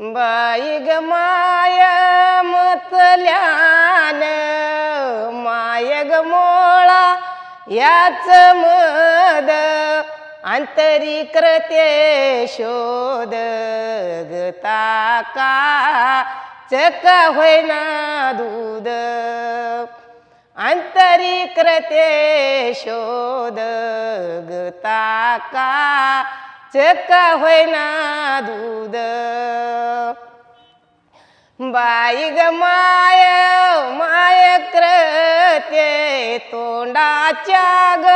बाई ग माय मतल्यान माय ग मोळा याच मद आंतरी करते शोध गता का चका होईना दूध. आंतरी करते शोध गता का चका होईना दूध. बाई ग माय माय करते तोंडाच्या ग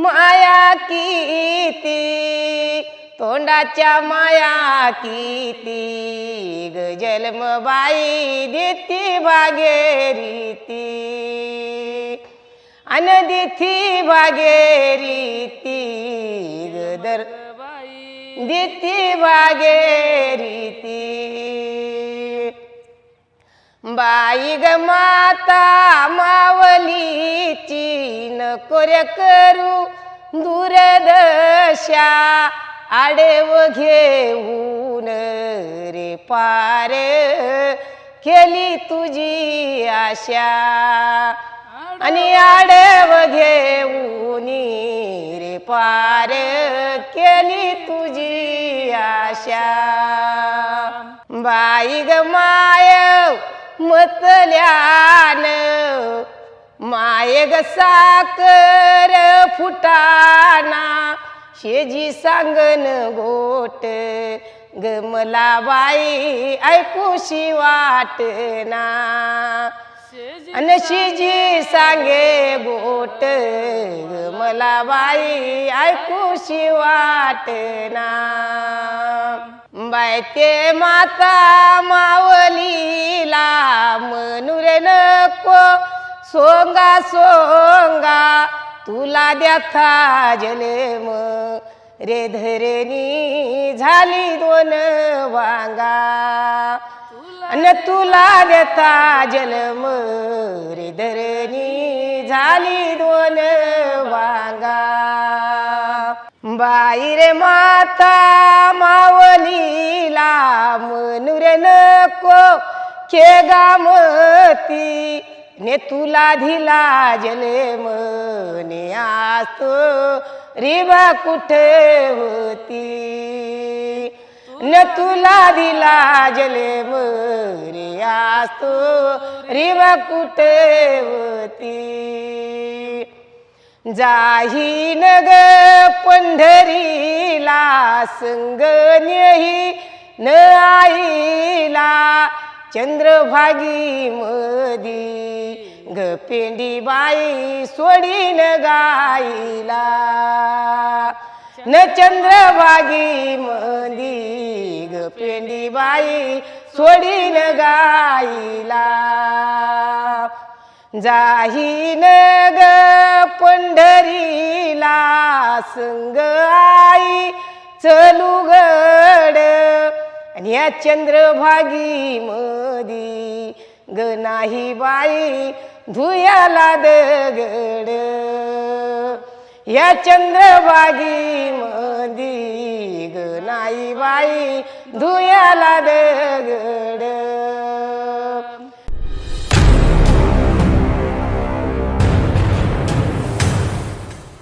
माया किती? तोंडाच्या माया किती? ग जन्मबाई देती भागेरीती अनदिथी भागेरीती गदर दिती भागेरीती बाई ग माता मावलीची नकोऱ्या करू दूरदशा आडेव घेऊन रे पार केली तुझी आशा. आणि आडव घेऊन रे पार केली तुझी आशा. बाई ग माय मतल्यान माय ग साकर फुटाना. शेजी सांगन गोट ग मला बाई ऐकूशी वाटना. अन शिजी सांगे गोट ग मला बाई ऐकूशी वाटना. बाय ते माता मावलीला मनुरे नको. सोंगा सोंगा तुला द्याथा जन्म रे धरणी झाली दोन वांगा. न तुला देता जन्म रे धरणी झाली दोन आई रे माता मावलीला मनुरे नको. खेगामती ने तुला दिला जले ने आस्तो. रिबा कुठे होती? न तुला दिला जले रे आस्तो. रिबा कुठे होती? जाही नग ग संगनेही न आईला चंद्रभागी मदी गपेंडी पेंडी बाई सोडीन गाईला. न चंद्रभागी मदी गपेंडी पेंडी बाई सोडीन गाईला. जाहीन ग पंढरीला संग आई चलू गड. आणि या चंद्रभागी मदी ग नाही बाई धुयाला दगड. या चंद्रभागी मदी ग नाही बाई धुयाला दगड.